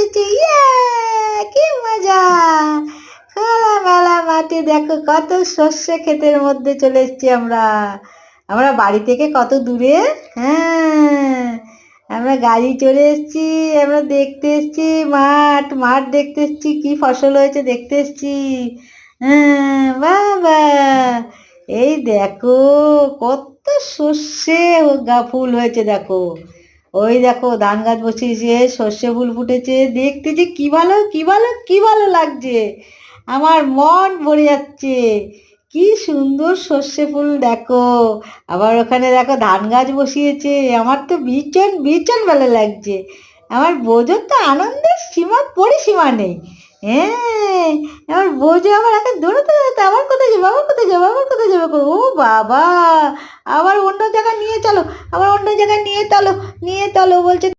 এসেছে কি মজা। খোলা মেলা মাঠে দেখো কত শস্য ক্ষেতের মধ্যে চলে এসেছি আমরা। আমরা বাড়ি থেকে কত দূরে? হ্যাঁ আমরা গাড়ি চলে এসেছি, আমরা দেখতে এসছি মাঠ মাঠ দেখতে এসেছি, কি ফসল হয়েছে দেখতে এসছি। হ্যাঁ বাবা, এই দেখো কত সর্ষে গা ফুল হয়েছে দেখো। ওই দেখো, ধান গাছ বসিয়েছে, সর্ষে ফুল ফুটেছে, দেখতে যে কি ভালো কি ভালো কি ভালো লাগছে। আমার মন ভরে যাচ্ছে। কি সুন্দর সর্ষে ফুল, দেখো। আবার ওখানে দেখো, ধান গাছ বসিয়েছে। আমার তো ভীষণ ভীষণ ভালো লাগছে। আমার বোঝোর তো আনন্দের সীমা, পরিসীমা নেই। হ্যাঁ আমার বোঝো আমার এখন দৌড়াতে আবার কোথায় কোথায় যাব আবার কোথায় যাব ও বাবা! আবার অন্য জায়গায় নিয়ে চলো, আবার অন্য জায়গায় নিয়ে চলো নিয়ে চলো বলছে